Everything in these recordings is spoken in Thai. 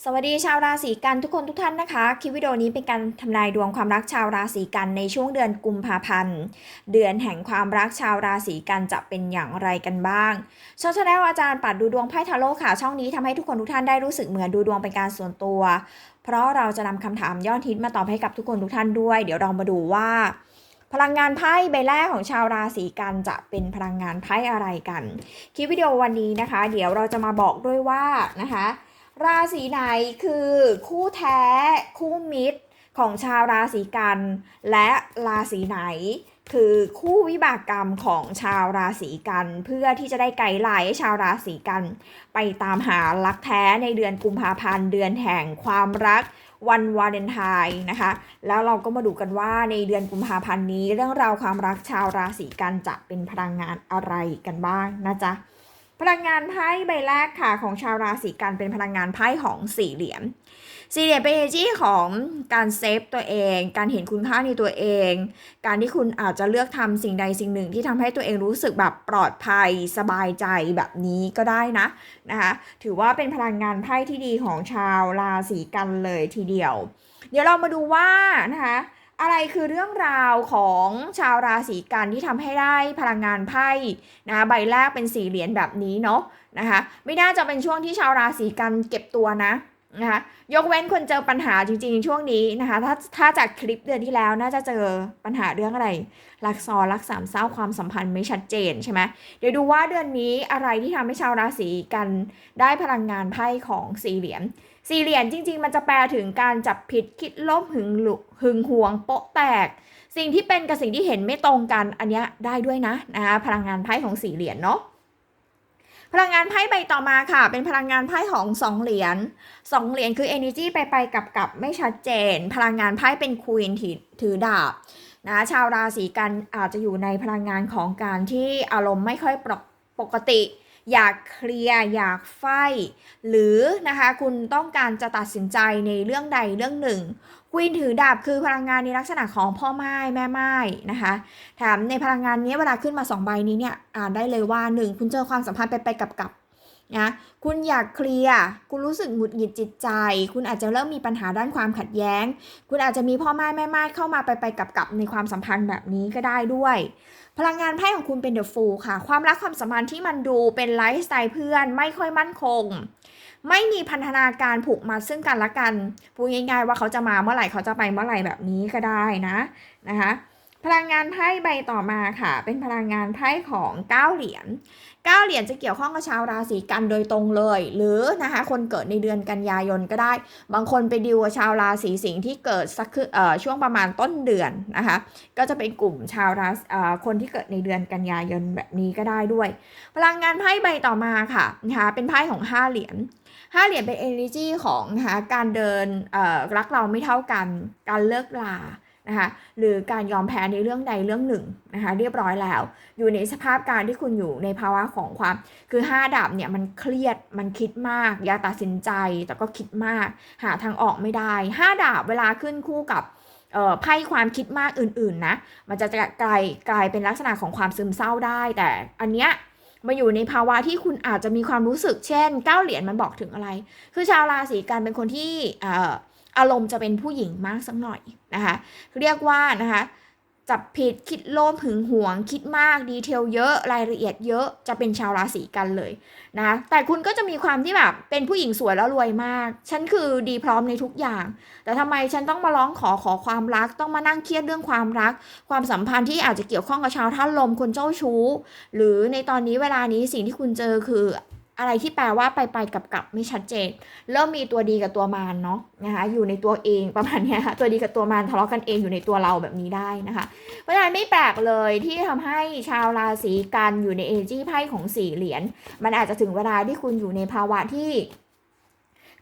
สวัสดีชาวราศีกันทุกคนทุกท่านนะคะ คลิปวิดีโอนี้เป็นการทำนายดวงความรักชาวราศีกันในช่วงเดือนกุมภาพันธ์ เดือนแห่งความรักชาวราศีกันจะเป็นอย่างไรกันบ้างช่องชาแนลอาจารย์ปัดดูดวงไพ่ทาโร่ค่ะ ช่องนี้ทำให้ทุกคนทุกท่านได้รู้สึกเหมือนดูดวงเป็นการส่วนตัว เพราะเราจะนำคำถามยอดฮิตมาตอบให้กับทุกคนทุกท่านด้วย เดี๋ยวเรามาดูว่า พลังงานไพ่ใบแรกของชาวราศีกันจะเป็นพลังงานไพ่อะไรกัน คลิปวิดีโอวันนี้นะคะ เดี๋ยวเราจะมาบอกด้วยว่านะคะ ราศีไหนคือคู่แท้คู่มิตรของชาวราศีกัน และราศีไหน คือคู่วิบากกรรมของชาวราศีกัน เพื่อที่จะได้ไกด์ไลน์ให้ชาวราศีกัน ไปตามหารักแท้ในเดือนกุมภาพันธ์ เดือนแห่งความรักวันวาเลนไทน์นะคะ แล้วเราก็มาดูกันว่าในเดือนกุมภาพันธ์นี้ เรื่องราวความรักชาวราศีกันจะเป็นพลังงานอะไรกันบ้างนะจ๊ะ พลังงานไพ่ใบแรกค่ะของชาวราศีกันเป็นพลังงานไพ่ของสี่เหรียญสี่เหรียญเป็นเอจี้ของการเซฟตัวเอง การเห็นคุณค่าในตัวเอง การที่คุณอาจจะเลือกทำสิ่งใดสิ่งหนึ่งที่ทำให้ตัวเองรู้สึกแบบปลอดภัยสบายใจแบบนี้ก็ได้นะนะคะ ถือว่าเป็นพลังงานไพ่ที่ดีของชาวราศีกันเลยทีเดียว เดี๋ยวเรามาดูว่านะคะ อะไรคือเรื่องราวของชาวราศีกันที่ทำให้ได้พลังงานไพ่นะใบแรกเป็นสี่เหรียญแบบนี้เนาะนะคะไม่น่าจะเป็นช่วงที่ชาวราศีกันเก็บตัวนะนะคะยกเว้นคนเจอปัญหาจริงๆช่วงนี้นะคะถ้าถ้าจากคลิปเดือนที่แล้วน่าจะเจอปัญหาเรื่องอะไรรักซอนรักสามเศร้าความสัมพันธ์ไม่ชัดเจนใช่ไหมเดี๋ยวดูว่าเดือนนี้อะไรที่ทำให้ชาวราศีกันได้พลังงานไพ่ของสี่เหรียญ สี่เหรียญจริง ๆ มันจะแปลถึงการจับผิดคิดลบหึงหลุหึงหวงโปะแตก สิ่งที่เป็นกับสิ่งที่เห็นไม่ตรงกันอันนี้ได้ด้วยนะนะคะพลังงานไพ่ของสี่เหรียญเนาะพลังงานไพ่ใบต่อมาค่ะ เป็นพลังงานไพ่ของสองเหรียญสองเหรียญคือ energy ไปไปกับกับไม่ชัดเจน พลังงานไพ่เป็นควีนถือดาบนะชาวราศีกันอาจจะอยู่ในพลังงานของการที่อารมณ์ไม่ค่อยปปกติ อยากเคลียร์อยากไฟหรือนะคะคุณต้องการจะตัดสินใจในเรื่องใดเรื่องหนึ่งควีนถือดาบคือพลังงานในลักษณะของพ่อไม้แม่ไม้นะคะแถมในพลังงานนี้เวลาขึ้นมาสองใบนี้เนี่ยอ่านได้เลยว่าหนึ่งคุณเจอความสัมพันธ์ไปไปกับกับนะคุณอยากเคลียร์คุณรู้สึกหงุดหงิดจิตใจ คุณอาจจะเริ่มมีปัญหาด้านความขัดแย้ง คุณอาจจะมีพ่อไม้แม่ไม้เข้ามาไปไปกับกับในความสัมพันธ์แบบนี้ก็ได้ด้วย พลังงานไพ่ของคุณเป็นเดอะฟูลค่ะ ความรักความสัมพันธ์ที่มันดูเป็นไลฟ์สไตล์เพื่อน ไม่ค่อยมั่นคง ไม่มีพันธนาการผูกมัดซึ่งกันและกันพูดง่ายๆว่าเขาจะมาเมื่อไหร่เขาจะไปเมื่อไหร่แบบนี้ก็ได้นะนะคะ พลังงานไพ่ใบต่อมาค่ะ เป็นพลังงานไพ่ของ9เหรียญ9เหรียญจะเกี่ยวข้องกับชาวราศีกันโดยตรงเลย หรือนะคะคนเกิดในเดือนกันยายนก็ได้ บางคนไปดิวกับชาวราศีสิงห์ที่เกิดสักคือช่วงประมาณต้นเดือนนะคะก็จะเป็นกลุ่มชาวราศีคนที่เกิดในเดือนกันยายนแบบนี้ก็ได้ด้วย พลังงานไพ่ใบต่อมาค่ะนะคะเป็นไพ่ของ5เหรียญห้าเหรียญเป็น energy ของนะคะการเดินรักเราไม่เท่ากัน การเลิกลา นะคะหรือการยอมแพ้ในเรื่องใดเรื่องหนึ่งนะคะเรียบร้อยแล้ว อยู่ในสภาพการที่คุณอยู่ในภาวะของความ คือ 5ดาบเนี่ยมันเครียดมันคิดมาก อยากตัดสินใจแต่ก็คิดมาก หาทางออกไม่ได้ 5ดาบเวลาขึ้นคู่กับไพ่ความคิดมากอื่นๆนะมันจะกลายกลายเป็นลักษณะของความซึมเศร้าได้ แต่อันเนี้ยมาอยู่ในภาวะที่คุณอาจจะมีความรู้สึกเช่นเก้าเหรียญมันบอกถึงอะไร คือชาวราศีกันเป็นคนที่เอ่อ อารมณ์จะเป็นผู้หญิงมากสักหน่อยนะคะ เรียกว่านะคะจับผิดคิดโลภหึงหวง คิดมากดีเทลเยอะรายละเอียดเยอะจะเป็นชาวราศีกันเลยนะแต่คุณก็จะมีความที่แบบเป็นผู้หญิงสวยแล้วรวยมาก ฉันคือดีพร้อมในทุกอย่าง แต่ทำไมฉันต้องมาร้องขอขอความรัก ต้องมานั่งเครียดเรื่องความรัก ความสัมพันธ์ที่อาจจะเกี่ยวข้องกับชาวท่านลมคนเจ้าชู้ หรือในตอนนี้เวลานี้สิ่งที่คุณเจอคือ อะไรที่แปลว่าไปไปกับกับไม่ชัดเจน เริ่มมีตัวดีกับตัวมารเนาะนะคะอยู่ในตัวเองประมาณนี้ค่ะตัวดีกับตัวมารทะเลาะกันเองอยู่ในตัวเราแบบนี้ได้นะคะเพราะฉะนั้นไม่แปลกเลยที่ทำให้ชาวราศีกันอยู่ในเอจีไพ่ของสี่เหรียญมันอาจจะถึงเวลาที่คุณอยู่ในภาวะที่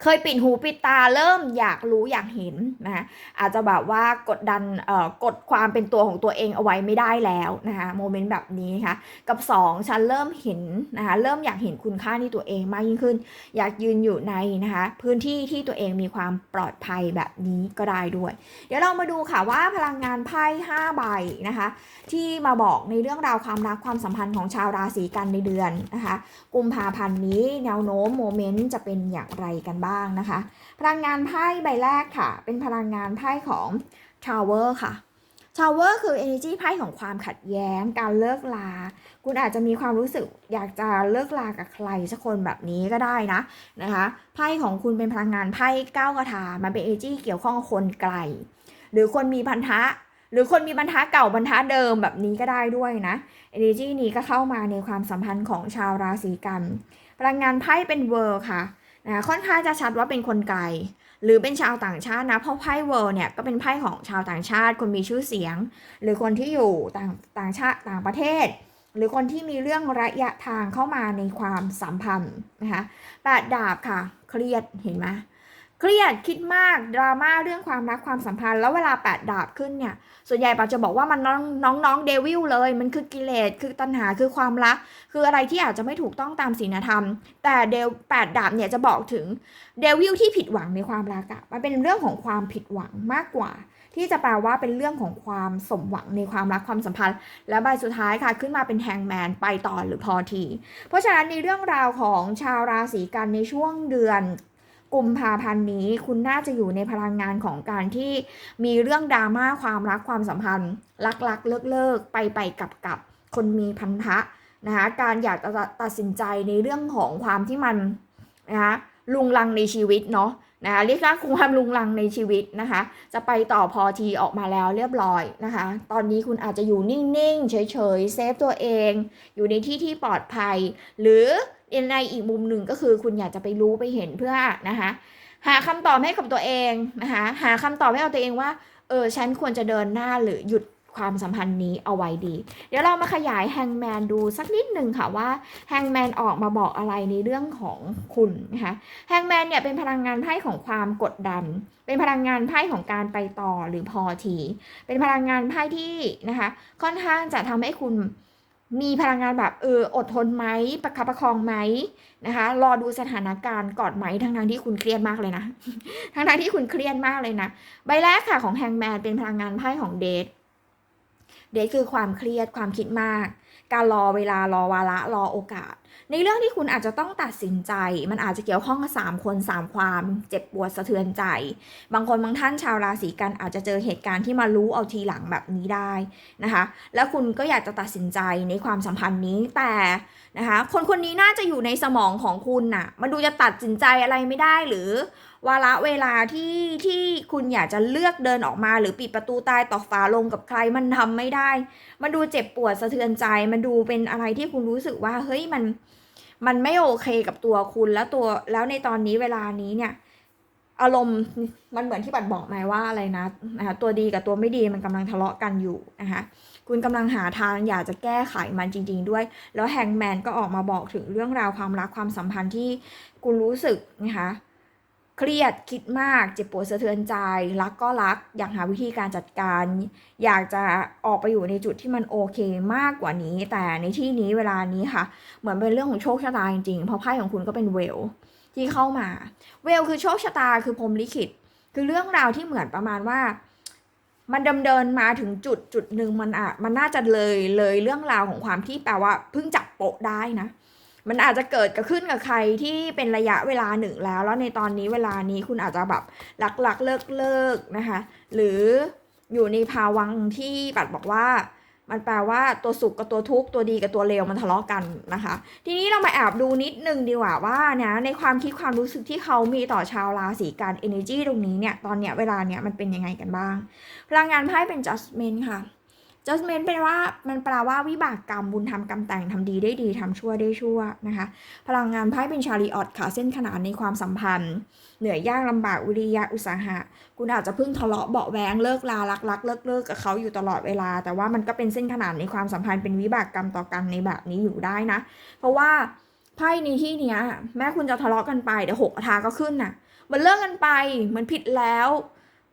เคยปิดหูปิดตาเริ่มอยากรู้อยากเห็นนะคะอาจจะแบบว่ากดดันเอ่อกดความเป็นตัวของตัวเองเอาไว้ไม่ได้แล้วนะคะโมเมนต์แบบนี้นะคะกับ 2 ฉันเริ่มเห็นนะคะเริ่มอยากเห็นคุณค่าในตัวเองมากยิ่งขึ้น อยากยืนอยู่ในนะคะพื้นที่ที่ตัวเองมีความปลอดภัยแบบนี้ก็ได้ด้วย เดี๋ยวเรามาดูค่ะว่าพลังงานไพ่5ใบนะคะที่มาบอกในเรื่องราวความรักความสัมพันธ์ของชาวราศีกันในเดือนนะคะกุมภาพันธ์นี้แนวโน้มโมเมนต์จะเป็นอย่างไรกันบ้างบ้างนะคะ พลังงานไพ่ใบแรกค่ะ เป็นพลังงานไพ่ของ Tower ค่ะ Tower คือ energy ไพ่ของความขัดแย้ง การเลิกลา คุณอาจจะมีความรู้สึกอยากจะเลิกลากับใครสักคนแบบนี้ก็ได้นะนะคะไพ่ของคุณเป็นพลังงานไพ่ก้ากระถามันเป็น energy เกี่ยวข้องกับคนไกล หรือคนมีพันธะหรือคนมีบรรทัดเก่าบรรทัดเดิมแบบนี้ก็ได้ด้วยนะ energy นี้ก็เข้ามาในความสัมพันธ์ของชาวราศีกันพลังงานไพ่เป็นเวอร์ค่ะ นะค่อนข้างจะชัดว่าเป็นคนไกล หรือเป็นชาวต่างชาตินะ เพราะไพ่เวิร์เนี่ยก็เป็นไพ่ของชาวต่างชาติ คนมีชื่อเสียง หรือคนที่อยู่ต่างต่างชาติต่างประเทศ หรือคนที่มีเรื่องระยะทางเข้ามาในความสัมพันธ์นะคะแปดดาบค่ะ เครียดเห็นไหม เครียดคิดมากดราม่าเรื่องความรักความสัมพันธ์แล้วเวลาแปดดาบขึ้นเนี่ย ส่วนใหญ่ปาจะบอกว่ามันน้องน้องนองเดวิลเลย มันคือกิเลสคือตัณหาคือความรัก คืออะไรที่อาจจะไม่ถูกต้องตามศีลธรรม แต่เดวแปดดาบเนี่ยจะบอกถึงเดวิลที่ผิดหวังในความรักอะมันเป็นเรื่องของความผิดหวังมากกว่า ที่จะแปลว่าเป็นเรื่องของความสมหวังในความรักความสัมพันธ์ และใบสุดท้ายค่ะขึ้นมาเป็นแฮงแมนไปต่อหรือพอที เพราะฉะนั้นในเรื่องราวของชาวราศีกันในช่วงเดือน กุมภาพันธ์นี้คุณน่าจะอยู่ในพลังงานของการที่มีเรื่องดราม่าความรักความสัมพันธ์ รักรักเลิกเลิกไปไปกับกับคนมีพันธะนะคะการอยากจะตัดสินใจในเรื่องของความที่มันนะคะลุงลังในชีวิตเนาะนะคะเรียกว่าความลุงลังในชีวิตนะคะ จะไปต่อพอทีออกมาแล้วเรียบร้อยนะคะ ตอนนี้คุณอาจจะอยู่นิ่งๆ เฉยๆ เซฟตัวเอง อยู่ในที่ที่ปลอดภัย หรือ ในอีกมุมหนึ่งก็คือคุณอยากจะไปรู้ไปเห็นเพื่อนะคะหาคำตอบให้กับตัวเองนะคะหาคำตอบให้กับตัวเองว่าเออฉันควรจะเดินหน้าหรือหยุดความสัมพันธ์นี้เอาไว้ดี เดี๋ยวเรามาขยายแฮงแมนดูสักนิดหนึ่งค่ะว่าแฮงแมนออกมาบอกอะไรในเรื่องของคุณนะคะแฮงแมนเนี่ยเป็นพลังงานไพ่ของความกดดัน เป็นพลังงานไพ่ของการไปต่อหรือพอที เป็นพลังงานไพ่ที่นะคะค่อนข้างจะทำให้คุณ มีพลังงานแบบเอออดทนไหมประคับประคองไหมนะคะ รอดูสถานการณ์ก่อนไหมทั้งทที่คุณเครียดมากเลยนะทั้งทที่คุณเครียดมากเลยนะใบแรกค่ะของแฮงแมนเป็นพลังงานไพ่ของเดทเดทคือความเครียดความคิดมาก การรอเวลารอวาระรอโอกาส ในเรื่องที่คุณอาจจะต้องตัดสินใจ มันอาจจะเกี่ยวข้องกับสามคนสามความ เจ็บปวดสะเทือนใจ บางคนบางท่านชาวราศีกันอาจจะเจอเหตุการณ์ที่มารู้เอาทีหลังแบบนี้ได้นะคะ แล้วคุณก็อยากจะตัดสินใจในความสัมพันธ์นี้แต่นะคะ คนคนนี้น่าจะอยู่ในสมองของคุณน่ะ มันดูจะตัดสินใจอะไรไม่ได้หรือ วาระเวลาที่ที่คุณอยากจะเลือกเดินออกมาหรือปิดประตูตายต่อฝาลงกับใครมันทำไม่ได้ มันดูเจ็บปวดสะเทือนใจ มันดูเป็นอะไรที่คุณรู้สึกว่าเฮ้ยมันมันไม่โอเคกับตัวคุณแล้วตัวแล้วในตอนนี้เวลานี้เนี่ย อารมณ์มันเหมือนที่บัดบอกไหมว่าอะไรนะนะคะตัวดีกับตัวไม่ดีมันกำลังทะเลาะกันอยู่นะคะคุณกำลังหาทางอยากจะแก้ไขมันจริง ๆ ด้วย แล้วแฮงแมนก็ออกมาบอกถึงเรื่องราวความรักความสัมพันธ์ที่คุณรู้สึกนะคะ เครียดคิดมากเจ็บปวดสะเทือนใจ รักก็รัก อยากหาวิธีการจัดการ อยากจะออกไปอยู่ในจุดที่มันโอเคมากกว่านี้ แต่ในที่นี้เวลานี้ค่ะ เหมือนเป็นเรื่องของโชคชะตาจริงๆเพราะไพ่ของคุณก็เป็นเวลที่เข้ามา เวลคือโชคชะตาคือพรหมลิขิต คือเรื่องราวที่เหมือนประมาณว่า มันดำเดินมาถึงจุดจุดหนึ่งมันอะมันน่าจะเลยเลยเรื่องราวของความที่แปลว่าเพิ่งจับโปะได้นะ มันอาจจะเกิดกับขึ้นกับใครที่เป็นระยะเวลาหนึ่งแล้ว แล้วในตอนนี้เวลานี้คุณอาจจะแบบรักรักเลิกเลิกนะคะ หรืออยู่ในภาวังที่ปัดบอกว่า มันแปลว่าตัวสุขกับตัวทุกข์ตัวดีกับตัวเลวมันทะเลาะกันนะคะ ทีนี้เรามาแอบดูนิดนึงดีกว่าว่าเนี่ยในความคิดความรู้สึกที่เขามีต่อชาวราศีกัน energy ตรงนี้เนี่ยตอนเนี้ยเวลาเนี้ยมันเป็นยังไงกันบ้าง พลังงานไพ่เป็น judgment ค่ะ judgment เป็นว่ามันแปลว่าวิบากกรรมบุญทำกรรมแต่งทำดีได้ดีทำชั่วได้ชั่วนะคะ พลังงานไพ่เป็นชาริออตค่ะ เส้นขนานในความสัมพันธ์ เหนื่อยยากลำบากวิริยะอุตสาหะ คุณอาจจะเพิ่งทะเลาะเบาแวงเลิกลารักรักเลิกเลิกกับเขาอยู่ตลอดเวลา แต่ว่ามันก็เป็นเส้นขนานในความสัมพันธ์เป็นวิบากกรรมต่อกันในแบบนี้อยู่ได้นะ เพราะว่าไพ่ในที่เนี้ยแม้คุณจะทะเลาะกันไปเดี๋ยวหกทาก็ขึ้นน่ะมันเลิกกันไปมันผิดแล้ว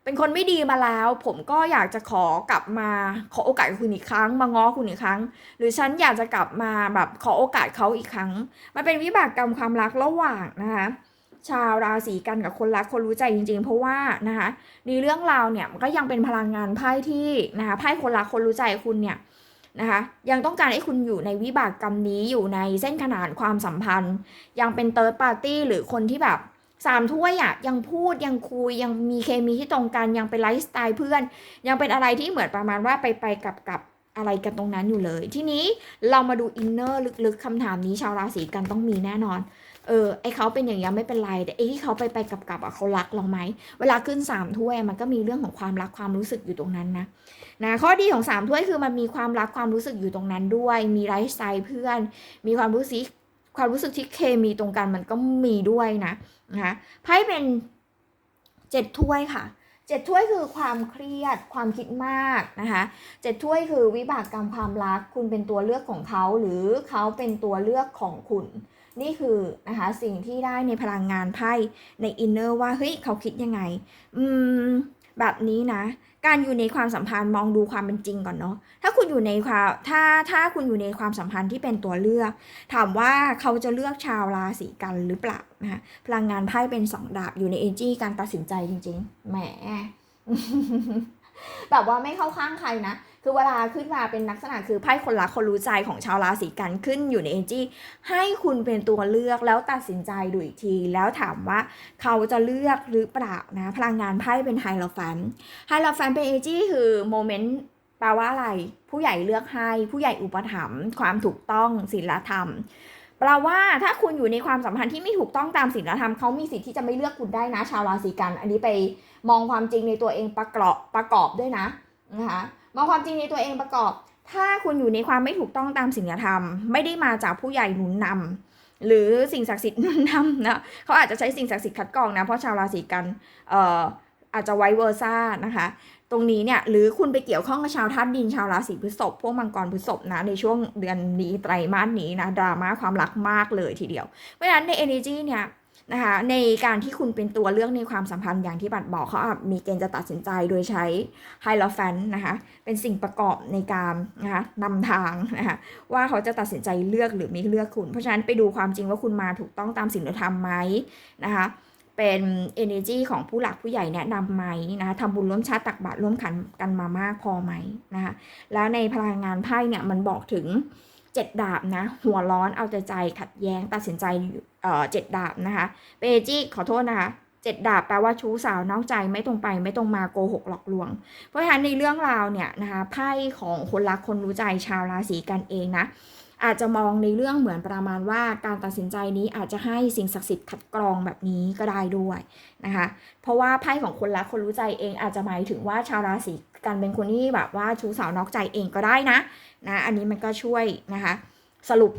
เป็นคนไม่ดีมาแล้ว ผมก็อยากจะขอกลับมาขอโอกาสคุณอีกครั้ง มาง้อคุณอีกครั้ง หรือฉันอยากจะกลับมาแบบขอโอกาสเขาอีกครั้ง มันเป็นวิบากกรรมความรักระหว่างนะคะชาวราศีกันกับคนรักคนรู้ใจจริง ๆ เพราะว่านะคะในเรื่องราวเนี่ยมันก็ยังเป็นพลังงานไพ่ที่นะคะไพ่คนรักคนรู้ใจคุณเนี่ยนะคะยังต้องการให้คุณอยู่ในวิบากกรรมนี้อยู่ในเส้นขนานความสัมพันธ์ ยังเป็นเติร์ดปาร์ตี้หรือคนที่แบบ สามถ้วยอะยังพูดยังคุยยังมีเคมีที่ตรงกันยังเป็นไลฟ์สไตล์เพื่อน ยังเป็นอะไรที่เหมือนประมาณว่าไปไปกับกับอะไรกันตรงนั้นอยู่เลย ทีนี้เรามาดูอินเนอร์ลึกๆคำถามนี้ชาวราศีกันต้องมีแน่นอน เออไอเขาเป็นอย่างนี้ไม่เป็นไรแต่ไอที่เขาไปไปกับกับอะเขารักเราไหมเวลาขึ้นสามถ้วยมันก็มีเรื่องของความรักความรู้สึกอยู่ตรงนั้นนะนะข้อดีของสามถ้วยคือมันมีความรักความรู้สึกอยู่ตรงนั้นด้วย มีไลฟ์สไตล์เพื่อน มีความรู้สึก ความรู้สึกที่เคมีตรงกันมันก็มีด้วยนะนะคะไพ่เป็นเจ็ดถ้วยค่ะเจ็ดถ้วยคือความเครียดความคิดมากนะคะเจ็ดถ้วยคือวิบากกรรมความรัก คุณเป็นตัวเลือกของเขาหรือเขาเป็นตัวเลือกของคุณ นี่คือนะคะสิ่งที่ได้ในพลังงานไพ่ในอินเนอร์ว่าเฮ้ยเขาคิดยังไง อืม แบบนี้นะ การอยู่ในความสัมพันธ์มองดูความเป็นจริงก่อนเนาะถ้าคุณอยู่ในความถ้าถ้าคุณอยู่ในความสัมพันธ์ที่เป็นตัวเลือก ถามว่าเขาจะเลือกชาวราศีกันหรือเปล่านะคะพลังงานไพ่เป็นสองดาบอยู่ในเอจี้การตัดสินใจจริง ๆ แหมแบบว่าไม่เข้าข้างใครนะ คือเวลาขึ้นมาเป็นลักษณะคือไพ่คนรักคนรู้ใจของชาวราศีกันขึ้นอยู่ในเอนจี้ให้คุณเป็นตัวเลือกแล้วตัดสินใจดูอีกที แล้วถามว่าเขาจะเลือกหรือเปล่านะพลังงานไพ่เป็นไฮโลแฟนไฮโลแฟนเป็นเอจี้คือโมเมนต์แปลว่าอะไร ผู้ใหญ่เลือกให้ผู้ใหญ่อุปถัมภ์ความถูกต้องศีลธรรมแปลว่าถ้าคุณอยู่ในความสัมพันธ์ที่ไม่ถูกต้องตามศีลธรรมเขามีสิทธิ์ที่จะไม่เลือกคุณได้นะ ชาวราศีกัน อันนี้ไปมองความจริงในตัวเองประกอบประกอบด้วยนะนะคะ มองความจริงในตัวเองประกอบ ถ้าคุณอยู่ในความไม่ถูกต้องตามศีลธรรม ไม่ได้มาจากผู้ใหญ่หนุนนำหรือสิ่งศักดิ์สิทธิ์หนุนนำนะเขาอาจจะใช้สิ่งศักดิ์สิทธิ์คัดกรองนะเพราะชาวราศีกันเอ่ออาจจะไวเวอร์ซ่านะคะ ตรงนี้เนี่ยหรือคุณไปเกี่ยวข้องกับชาวธาตุดินชาวราศีพฤษภพวกมังกรพฤษภนะในช่วงเดือนนี้ไตรมาสนี้นะดราม่าความรักมากเลยทีเดียว เพราะฉะนั้นใน energy เนี่ย นะคะในการที่คุณเป็นตัวเลือกในความสัมพันธ์อย่างที่บัตรบอกเขาอาจมีเกณฑ์จะตัดสินใจโดยใช้ไฮโลแฟนนะคะเป็นสิ่งประกอบในการนะคะนำทางนะคะว่าเขาจะตัดสินใจเลือกหรือไม่เลือกคุณ เพราะฉะนั้นไปดูความจริงว่าคุณมาถูกต้องตามสิ่งที่ทำไหมนะคะเป็น energy ของผู้หลักผู้ใหญ่แนะนำไหมนะคะทำบุญร่วมชาติตักบาตรร่วมขันกันมามากพอไหมนะคะแล้วในพลังงานไพ่เนี่ยมันบอกถึง เจ็ดดาบนะ หัวร้อนเอาแต่ใจขัดแย้งตัดสินใจเอ่อเจ็ดดาบนะคะ เปจี้ขอโทษนะคะเจ็ดดาบแปลว่าชู้สาวนอกใจไม่ตรงไปไม่ตรงมาโกหกหลอกลวง เพราะฉะนั้นในเรื่องราวเนี่ยนะคะไพ่ของคนรักคนรู้ใจชาวราศีกันเองนะอาจจะมองในเรื่องเหมือนประมาณว่าการตัดสินใจนี้อาจจะให้สิ่งศักดิ์สิทธิ์คัดกรองแบบนี้ก็ได้ด้วยนะคะ เพราะว่าไพ่ของคนรักคนรู้ใจเองอาจจะหมายถึงว่าชาวราศี กันเป็นคนที่แบบว่าชู้สาวนอกใจเองก็ได้นะนะอันนี้มันก็ช่วยนะคะ สรุป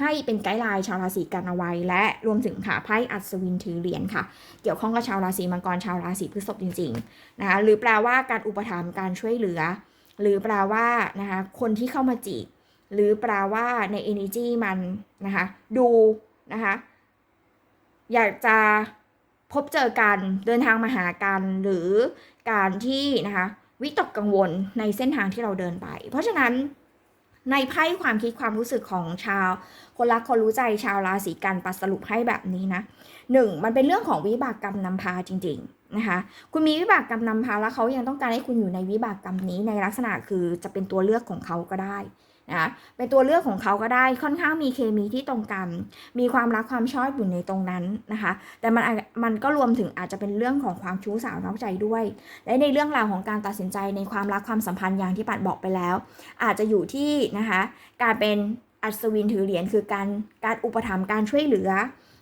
ให้เป็นไกด์ไลน์ชาวราศีกันเอาไว้ และรวมถึงค่ะไพ่อัศวินถือเหรียญค่ะ เกี่ยวข้องกับชาวราศีมังกรชาวราศีพฤษภจริงๆนะคะหรือแปลว่าการอุปถัมภ์การช่วยเหลือ หรือแปลว่านะคะคนที่เข้ามาจีบหรือแปลว่าใน energy มันนะคะดูนะคะอยากจะพบเจอกันเดินทางมาหากันหรือการที่นะคะ วิตกกังวลในเส้นทางที่เราเดินไป เพราะฉะนั้นในไพ่ความคิดความรู้สึกของชาว คนรักคนรู้ใจชาวราศีกันปัสรุปให้แบบนี้นะหนึ่งมันเป็นเรื่องของวิบากกรรมนำพาจริง ๆนะคะ คุณมีวิบากกรรมนำพาแล้วเขายังต้องการให้คุณอยู่ในวิบากกรรมนี้ในลักษณะคือจะเป็นตัวเลือกของเขาก็ได้ นะเป็นตัวเลือกของเขาก็ได้ค่อนข้างมีเคมีที่ตรงกัน มีความรักความชอบอยู่ในตรงนั้นนะคะ แต่มันมันก็รวมถึงอาจจะเป็นเรื่องของความชู้สาวนอกใจด้วย และในเรื่องราวของการตัดสินใจในความรักความสัมพันธ์อย่างที่ปัดบอกไปแล้ว อาจจะอยู่ที่นะคะการเป็นอัศวินถือเหรียญคือการการอุปถัมภ์การช่วยเหลือ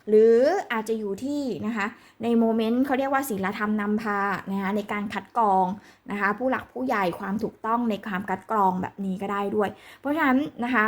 หรืออาจจะอยู่ที่นะคะในโมเมนต์เขาเรียกว่าศีลธรรมนำพานะคะในการคัดกรองนะคะผู้หลักผู้ใหญ่ความถูกต้องในความคัดกรองแบบนี้ก็ได้ด้วย เพราะฉะนั้นนะคะ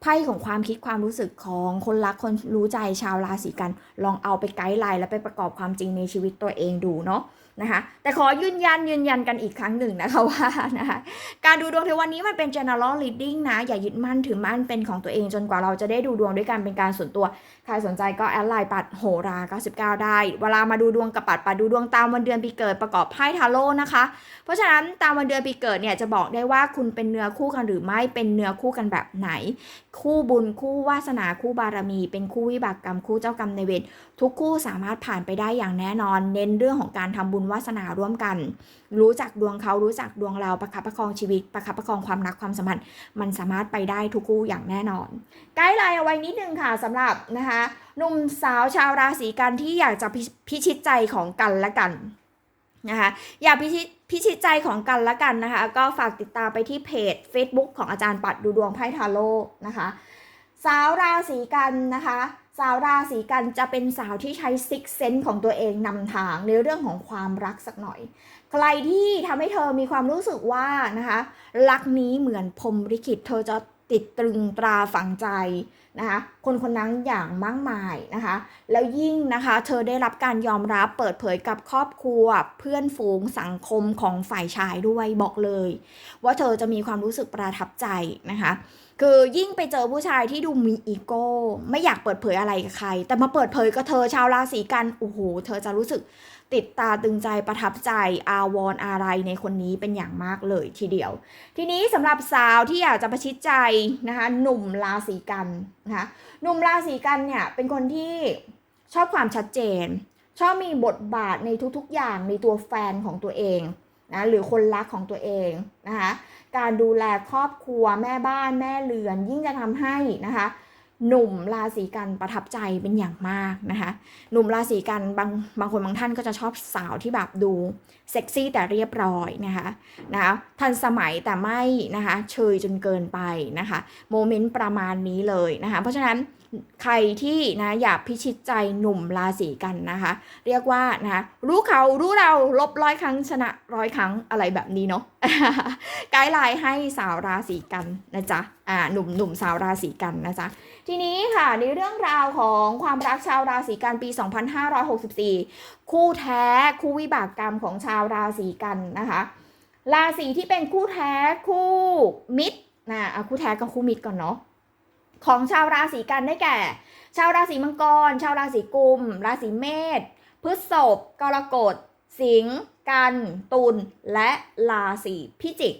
ไพ่ของความคิดความรู้สึกของคนรักคนรู้ใจชาวราศีกัน ลองเอาไปไกด์ไลน์และไปประกอบความจริงในชีวิตตัวเองดูเนาะ นะคะแต่ขอยืนยันยืนยันกันอีกครั้งหนึ่งนะคะว่านะคะการดูดวงในวันนี้มันเป็น general reading นะ อย่ายึดมั่นถือมั่นเป็นของตัวเองจนกว่าเราจะได้ดูดวงด้วยกันเป็นการส่วนตัว ใครสนใจก็แอดไลน์ปัดโหรา99 ได้ เวลามาดูดวงกับปัดปัดดูดวงตามวันเดือนปีเกิดประกอบไพ่ทาโร่นะคะ เพราะฉะนั้นตามวันเดือนปีเกิดเนี่ยจะบอกได้ว่าคุณเป็นเนื้อคู่กันหรือไม่เป็นเนื้อคู่กันแบบไหน คู่บุญคู่วาสนาคู่บารมี เป็นคู่วิบากกรรมคู่เจ้ากรรมในเวร ทุกคู่สามารถผ่านไปได้อย่างแน่นอน เน้นเรื่องของการทำบุญวาสนาร่วมกัน รู้จักดวงเขารู้จักดวงเราประคับประคองชีวิต ประคับประคองความรักความสัมพันธ์มันสามารถไปได้ทุกคู่อย่างแน่นอน ไกด์ไลน์เอาไว้นิดนึงค่ะสำหรับนะคะหนุ่มสาวชาวราศีกันที่อยากจะพิพิชิตใจของกันและกันนะคะอยากพิชิตพิชิตใจของกันและกันนะคะ ก็ฝากติดตามไปที่เพจ Facebook ของอาจารย์ปัดดูดวงไพ่ทาโร่นะคะ สาวราศีกันนะคะ สาวราศีกันจะเป็นสาวที่ใช้ซิกเซนของตัวเองนำทางในเรื่องของความรักสักหน่อย ใครที่ทำให้เธอมีความรู้สึกว่านะคะรักนี้เหมือนพรมลิขิตเธอจะติดตรึงตราฝังใจนะคะคนคนนั้นอย่างมากมายนะคะแล้วยิ่งนะคะเธอได้รับการยอมรับเปิดเผยกับครอบครัวเพื่อนฝูงสังคมของฝ่ายชายด้วยบอกเลย ว่าเธอจะมีความรู้สึกประทับใจนะคะ คือยิ่งไปเจอผู้ชายที่ดูมีอีโก้ ไม่อยากเปิดเผยอะไรกับใคร แต่มาเปิดเผยกับเธอชาวราศีกันโอ้โห เธอจะรู้สึกติดตาตึงใจประทับใจอาวรณ์อะไรในคนนี้เป็นอย่างมากเลยทีเดียว ทีนี้สำหรับสาวที่อยากจะประชิดใจนะคะหนุ่มราศีกันนะคะหนุ่มราศีกันเนี่ยเป็นคนที่ชอบความชัดเจน ชอบมีบทบาทในทุกๆอย่างในตัวแฟนของตัวเอง นะหรือคนรักของตัวเองนะคะการดูแลครอบครัวแม่บ้านแม่เรือน ยิ่งจะทำให้นะคะหนุ่มราศีกันประทับใจเป็นอย่างมากนะคะ หนุ่มราศีกันบางบางคนบางท่านก็จะชอบสาวที่แบบดูเซ็กซี่แต่เรียบร้อยนะคะนะคะทันสมัยแต่ไม่นะคะเชยจนเกินไปนะคะโมเมนต์ประมาณนี้เลยนะคะ เพราะฉะนั้น ใครที่นะอยากพิชิตใจหนุ่มราศีกันนะคะ เรียกว่านะะรู้เขารู้เราลบร้อยครั้งชนะร้อยครั้งอะไรแบบนี้เนาะไกด์ไลน์ให้สาวราศีกันนะจ๊ะอ่าหนุ่มหนุ่มสาวราศีกันนะจ๊ะทีนี้ค่ะในเรื่องราวของความรักชาวราศีกันปี 2564 คู่แท้คู่วิบากกรรมของชาวราศีกันนะคะ ราศีที่เป็นคู่แท้คู่มิตรนะเอาคู่แท้กับคู่มิตรก่อนเนาะ ของชาวราศีกันได้แก่ ชาวราศีมังกร ชาวราศีกุม ราศีเมษพฤษภกรกฎ สิงห์กัน ตุลและราศีพิจิก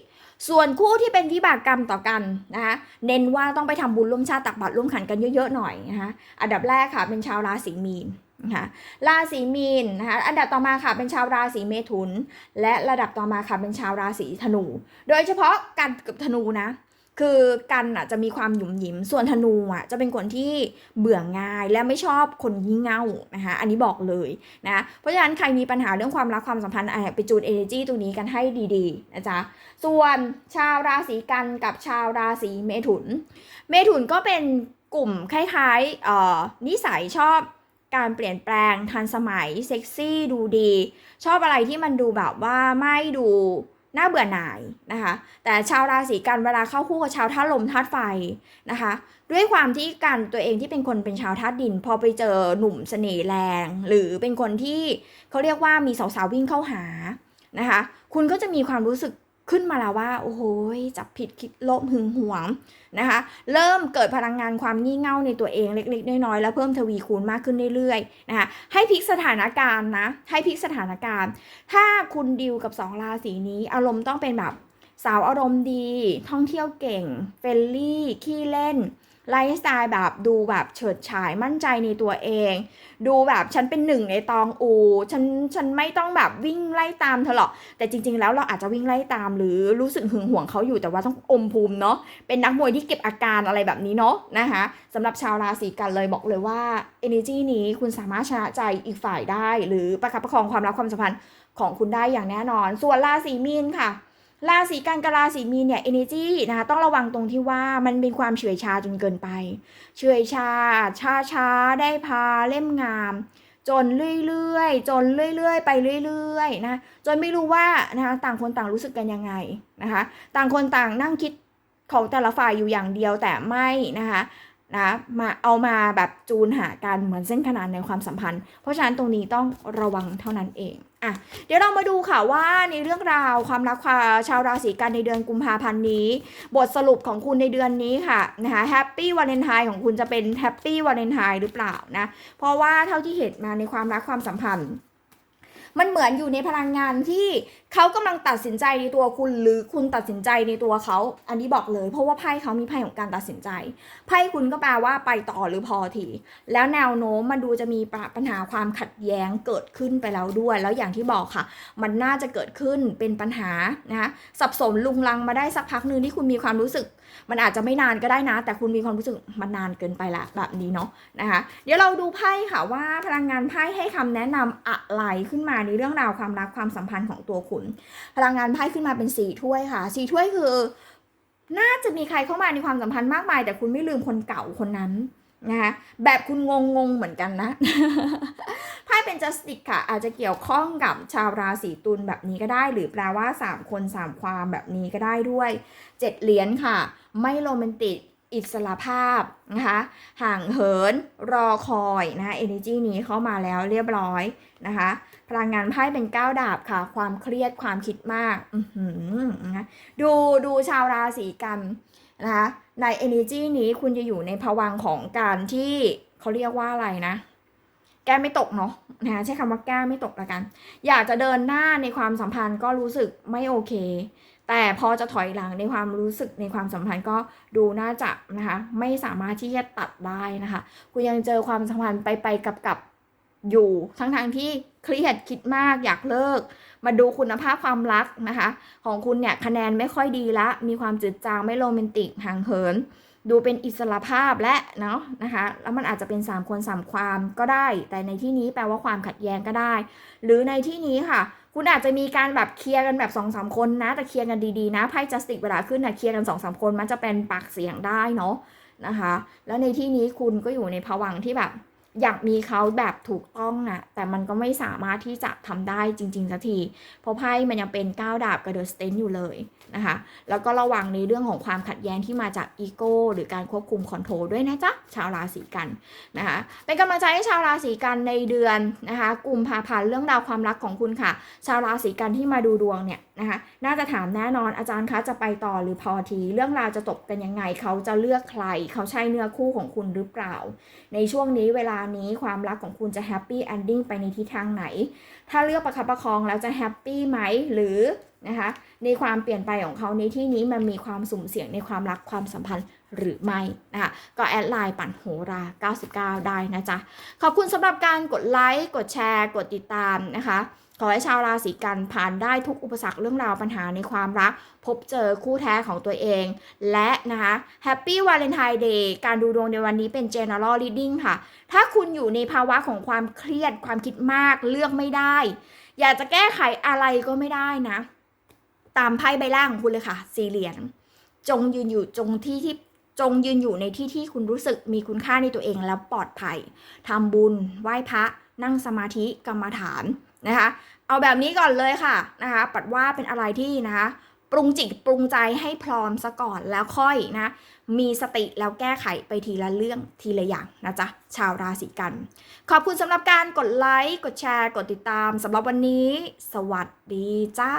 ส่วนคู่ที่เป็นวิบากกรรมต่อกันนะคะเน้นว่าต้องไปทำบุญร่วมชาติตักบาตรร่วมขันกันเยอะๆหน่อยนะคะอันดับแรกค่ะเป็นชาวราศีมีนนะคะราศีมีนนะคะอันดับต่อมาค่ะเป็นชาวราศีเมถุน และระดับต่อมาค่ะเป็นชาวราศีธนู โดยเฉพาะกันกับธนูนะ คือกันอะจะมีความหยุมหยิม ส่วนธนูอะจะเป็นคนที่เบื่อง่ายและไม่ชอบคนงี่เง่านะคะอันนี้บอกเลยนะเพราะฉะนั้นใครมีปัญหาเรื่องความรักความสัมพันธ์อะไปจูน energy ตัวนี้กันให้ดีๆนะจ๊ะส่วนชาวราศีกันกับชาวราศีเมถุน เมถุนก็เป็นกลุ่มคล้ายๆเอ่อนิสัยชอบการเปลี่ยนแปลงทันสมัยเซ็กซี่ดูดี ชอบอะไรที่มันดูแบบว่าไม่ดู น่าเบื่อหน่ายนะคะ แต่ชาวราศีกันเวลาเข้าคู่กับชาวธาตุลมธาตุไฟนะคะ ด้วยความที่กันตัวเองที่เป็นคนเป็นชาวธาตุดิน พอไปเจอหนุ่มเสน่ห์แรง หรือเป็นคนที่เขาเรียกว่ามีสาวๆวิ่งเข้าหานะคะ คุณก็จะมีความรู้สึก ขึ้นมาแล้วว่า โอ้โหจับผิดคิดลบหึงหวงนะคะ เริ่มเกิดพลังงานความงี่เง่าในตัวเองเล็กๆน้อยๆแล้วเพิ่มทวีคูณมากขึ้นเรื่อยๆนะคะให้พลิกสถานการณ์นะให้พลิกสถานการณ์ ถ้าคุณดิวกับสองราศีนี้ อารมณ์ต้องเป็นแบบสาวอารมณ์ดี ท่องเที่ยวเก่งเฟรนลี่ขี้เล่น ไลฟ์สไตล์แบบดูแบบเฉิดฉายมั่นใจในตัวเอง ดูแบบฉันเป็นหนึ่งในตองอู ฉันฉันไม่ต้องแบบวิ่งไล่ตามเธอหรอก แต่จริง ๆ แล้วเราอาจจะวิ่งไล่ตาม หรือรู้สึกหึงหวงเขาอยู่แต่ว่าต้องอมภูมิเนาะเป็นนักมวยที่เก็บอาการอะไรแบบนี้เนาะนะคะสำหรับชาวราศีกันเลยบอกเลยว่า energy นี้คุณสามารถชนะใจอีกฝ่ายได้ หรือประคับประคองความรักความสัมพันธ์ของคุณได้อย่างแน่นอน ส่วนราศีมีนค่ะ ราศีกันกับราศีมีนเนี่ย energy นะคะต้องระวังตรงที่ว่ามันเป็นความเฉื่อยชาจนเกินไป เฉื่อยชาชาช้าได้พาเล่มงาม จนเรื่อยๆ จนเรื่อยๆ ไปเรื่อยๆนะจนไม่รู้ว่านะคะต่างคนต่างรู้สึกกันยังไงนะคะ ต่างคนต่างนั่งคิดของแต่ละฝ่ายอยู่อย่างเดียวแต่ไม่นะคะ นะมาเอามาแบบจูนหากันเหมือนเส้นขนานในความสัมพันธ์ เพราะฉะนั้นตรงนี้ต้องระวังเท่านั้นเองอะเดี๋ยวเรามาดูค่ะว่าในเรื่องราวความรักความชาวราศีกันในเดือนกุมภาพันธ์นี้ บทสรุปของคุณในเดือนนี้ค่ะนะคะแฮปปี้วาเลนไทน์ของคุณจะเป็นแฮปปี้วาเลนไทน์หรือเปล่านะเพราะว่าเท่าที่เห็นมาในความรักความสัมพันธ์ มันเหมือนอยู่ในพลังงานที่เขากำลังตัดสินใจในตัวคุณ หรือคุณตัดสินใจในตัวเขา อันนี้บอกเลย เพราะว่าไพ่เขามีไพ่ของการตัดสินใจ ไพ่คุณก็แปลว่าไปต่อหรือพอที แล้วแนวโน้มมันดูจะมีปัญหาความขัดแย้งเกิดขึ้นไปแล้วด้วย แล้วอย่างที่บอกค่ะ มันน่าจะเกิดขึ้นเป็นปัญหานะคะสับสนลุงลังมาได้สักพักหนึ่งที่คุณมีความรู้สึก มันอาจจะไม่นานก็ได้นะ แต่คุณมีความรู้สึกมันนานเกินไปละแบบนี้เนาะนะคะ เดี๋ยวเราดูไพ่ค่ะว่าพลังงานไพ่ให้คำแนะนำอะไรขึ้นมาในเรื่องราวความรักความสัมพันธ์ของตัวคุณ พลังงานไพ่ขึ้นมาเป็นสี่ถ้วยค่ะสี่ถ้วยคือ น่าจะมีใครเข้ามาในความสัมพันธ์มากมาย แต่คุณไม่ลืมคนเก่าคนนั้นนะคะแบบคุณงงงๆเหมือนกันนะ เป็นจัสติกค่ะ อาจจะเกี่ยวข้องกับชาวราศีตุลแบบนี้ก็ได้ หรือแปลว่า 3 คน 3 ความแบบนี้ก็ได้ด้วย 7 เหรียญค่ะ ไม่โรแมนติกอิสระภาพนะคะห่างเหินรอคอยนะคะ energy นี้เข้ามาแล้วเรียบร้อยนะคะพลังงานไพ่เป็นก้าวดาบค่ะ ความเครียดความคิดมากอือหือนะดูดูชาวราศีกันนะคะใน energy นี้คุณจะอยู่ในภวังของการที่เขาเรียกว่าอะไรนะ แก้ไม่ตกเนาะนะใช้คำว่าแก้ไม่ตกละกัน อยากจะเดินหน้าในความสัมพันธ์ก็รู้สึกไม่โอเค แต่พอจะถอยหลังในความรู้สึกในความสัมพันธ์ก็ดูน่าจะนะคะไม่สามารถที่จะตัดได้นะคะ คุณยังเจอความสัมพันธ์ไปไปกับกับอยู่ทั้งทางๆที่เครียดคิดมากอยากเลิก มาดูคุณภาพความรักนะคะ ของคุณเนี่ยคะแนนไม่ค่อยดีละ มีความจืดจางไม่โรแมนติกห่างเหิน ดูเป็นอิสระภาพและเนาะนะคะแล้วมันอาจจะเป็น3คน3ความก็ได้ แต่ในที่นี้แปลว่าความขัดแย้งก็ได้ หรือในที่นี้ค่ะ คุณอาจจะมีการแบบเคลียร์กันแบบ2อสคนนะ แต่เคลียร์กันดีๆนะไพ่จัสติกเวลาขึ้นนะเคลียร์กัน2อสคนมันจะเป็นปากเสียงได้เนาะนะคะ แล้วในที่นี้คุณก็อยู่ในภวังที่แบบ อยากมีเขาแบบถูกต้องอะแต่มันก็ไม่สามารถที่จะทำได้จริงๆสักที เพราะไพ่มันยังเป็นก้าวดาบกระเดอะสเตนอยู่เลยนะคะ แล้วก็ระวังในเรื่องของความขัดแย้งที่มาจากอีโก้หรือการควบคุมคอนโทรลด้วยนะจ๊ะ ชาวราศีกันนะคะ เป็นกำลังใจให้ชาวราศีกันในเดือนนะคะกุมภาพันธ์เรื่องราวความรักของคุณค่ะ ชาวราศีกันที่มาดูดวงเนี่ยนะคะน่าจะถามแน่นอนอาจารย์คะจะไปต่อหรือพอที เรื่องราวจะจบกันยังไง เขาจะเลือกใคร เขาใช่เนื้อคู่ของคุณหรือเปล่า ในช่วงนี้เวลานี้ความรักของคุณจะแฮปปี้แอนดิ้งไปในทิศทางไหน ถ้าเลือกประคับประคองแล้วจะแฮปปี้ไหมหรือนะคะในความเปลี่ยนไปของเขาในที่นี้มันมีความสุ่มเสี่ยงในความรักความสัมพันธ์หรือไม่นะคะก็แอดไลน์ปั่นโหรา 99 ได้นะจ๊ะ ขอบคุณสำหรับการกดไลค์ กดแชร์ กดติดตามนะคะ ขอให้ชาวราศีกันผ่านได้ทุกอุปสรรคเรื่องราวปัญหาในความรัก พบเจอคู่แท้ของตัวเอง และนะคะแฮปปี้วาเลนไทน์เดย์การดูดวงในวันนี้เป็น general reading ค่ะ ถ้าคุณอยู่ในภาวะของความเครียดความคิดมากเลือกไม่ได้ อยากจะแก้ไขอะไรก็ไม่ได้นะ ตามไพ่ใบล่างของคุณเลยค่ะ สี่เหรียญจงยืนอยู่จงที่ที่จงยืนอยู่ในที่ที่คุณรู้สึกมีคุณค่าในตัวเองแล้วปลอดภัยทำบุญไหว้พระนั่งสมาธิกรรมฐาน นะคะ เอาแบบนี้ก่อนเลยค่ะนะคะ ปัดว่าเป็นอะไรที่นะคะปรุงจิตปรุงใจให้พร้อมซะก่อนแล้วค่อยนะ มีสติแล้วแก้ไขไปทีละเรื่องทีละอย่างนะจ๊ะ ชาวราศีกัน ขอบคุณสำหรับการกดไลค์ กดแชร์ กดติดตามสำหรับวันนี้ สวัสดีจ้า